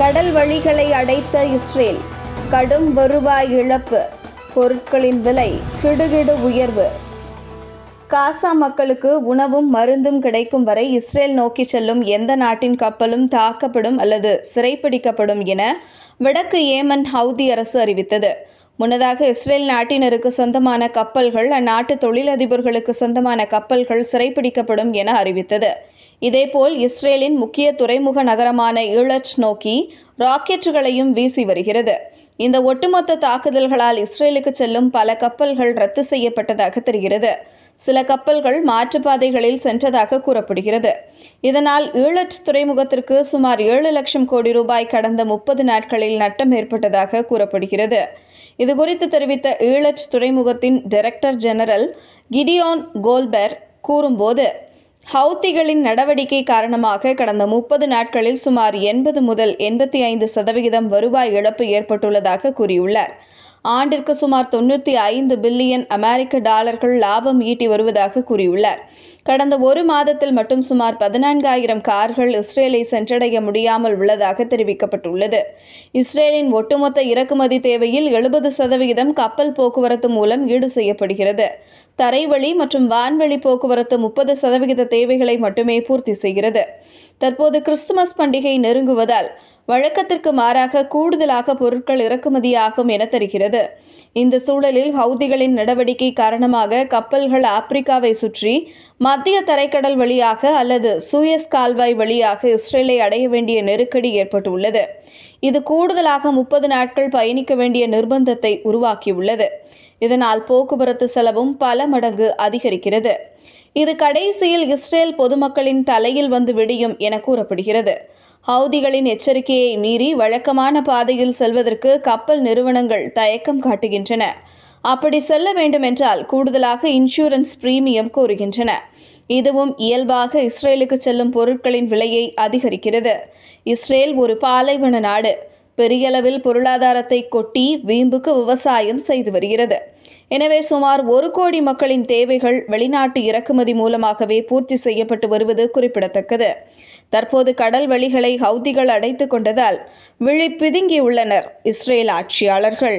கடல் வழிகளை அடைத்த இஸ்ரேல் கடும் வருவாய் இழப்பு. பொருட்களின் விலை கிடுகிடு உயர்வு. காசா மக்களுக்கு உணவும் மருந்தும் கிடைக்கும் வரை இஸ்ரேல் நோக்கி செல்லும் எந்த நாட்டின் கப்பலும் தாக்கப்படும் அல்லது சிறைப்பிடிக்கப்படும் என வடக்கு ஏமன் ஹவுதி அரசு அறிவித்தது. முன்னதாக இஸ்ரேல் நாட்டினருக்கு சொந்தமான கப்பல்கள் அந்நாட்டு தொழிலதிபர்களுக்கு சொந்தமான கப்பல்கள் சிறைப்பிடிக்கப்படும் என அறிவித்தது. இதேபோல் இஸ்ரேலின் முக்கிய துறைமுக நகரமான ஈழச் நோக்கி ராக்கெட்டுகளையும் வீசி வருகிறது. இந்த ஒட்டுமொத்த தாக்குதல்களால் இஸ்ரேலுக்கு செல்லும் பல கப்பல்கள் ரத்து செய்யப்பட்டதாக தெரிகிறது. சில கப்பல்கள் மாற்றுப்பாதைகளில் சென்றதாக கூறப்படுகிறது. இதனால் ஈழச் துறைமுகத்திற்கு சுமார் ஏழு லட்சம் கோடி ரூபாய் கடந்த முப்பது நாட்களில் நட்டம் ஏற்பட்டதாக கூறப்படுகிறது. இதுகுறித்து தெரிவித்த ஈழச் துறைமுகத்தின் டைரக்டர் ஜெனரல் கிடியோன் கோல்பெர் கூறும்போது ஹவுத்திகளின் நடவடிக்கை காரணமாக கடந்த முப்பது நாட்களில் சுமார் எண்பது முதல் எண்பத்தி ஐந்து சதவிகிதம் வருவாய் இழப்பு ஏற்பட்டுள்ளதாக கூறியுள்ளார். ஆண்டிற்கு சுமார் தொண்ணூற்றி ஐந்து பில்லியன் அமெரிக்க டாலர்கள் லாபம் ஈட்டி வருவதாக கூறியுள்ளார். கடந்த ஒரு மாதத்தில் மட்டும் சுமார் பதினான்காயிரம் கார்கள் இஸ்ரேலை சென்றடைய முடியாமல் உள்ளதாக தெரிவிக்கப்பட்டுள்ளது. இஸ்ரேலின் ஒட்டுமொத்த இறக்குமதி தேவையில் எழுபது சதவிகிதம் கப்பல் போக்குவரத்து மூலம் ஈடு செய்யப்படுகிறது. தரைவழி மற்றும் வான்வழி போக்குவரத்து முப்பது சதவிகித தேவைகளை மட்டுமே பூர்த்தி செய்கிறது. தற்போது கிறிஸ்துமஸ் பண்டிகை நெருங்குவதால் வழக்கத்திற்கு மாறாக கூடுதலாக பொருட்கள் இறக்குமதியாகும் என தெரிகிறது. இந்த சூழலில் ஹவுதிகளின் நடவடிக்கை காரணமாக கப்பல்கள் ஆப்பிரிக்காவை சுற்றி மத்திய தரைக்கடல் வழியாக அல்லது சூயஸ் கால்வாய் வழியாக இஸ்ரேலை அடைய வேண்டிய நெருக்கடி ஏற்பட்டுள்ளது. இது கூடுதலாக முப்பது நாட்கள் பயணிக்க வேண்டிய நிர்பந்தத்தை உருவாக்கியுள்ளது. இதனால் போக்குவரத்து செலவும் பல மடங்கு அதிகரிக்கிறது. இது கடைசியில் இஸ்ரேல் பொதுமக்களின் தலையில் வந்து விடியும் என கூறப்படுகிறது. ஹவுதிகளின் எச்சரிக்கையை மீறி வழக்கமான பாதையில் செல்வதற்கு கப்பல் நிறுவனங்கள் தயக்கம் காட்டுகின்றன. அப்படி செல்ல வேண்டுமென்றால் கூடுதலாக இன்சூரன்ஸ் பிரீமியம் கோருகின்றன. இதுவும் இயல்பாக இஸ்ரேலுக்கு செல்லும் பொருட்களின் விலையை அதிகரிக்கிறது. இஸ்ரேல் ஒரு பாலைவன நாடு. பெரியளவில் பொருளாதாரத்தை கொட்டி வீம்புக்கு விவசாயம் செய்து வருகிறது. எனவே சுமார் ஒரு கோடி மக்களின் தேவைகள் வெளிநாட்டு இறக்குமதி மூலமாகவே பூர்த்தி செய்யப்பட்டு வருவது குறிப்பிடத்தக்கது. தற்போது கடல் வழிகளை ஹவுதிகள் அடைத்துக் கொண்டதால் விழி பிதுங்கியுள்ளனர் இஸ்ரேல் ஆட்சியாளர்கள்.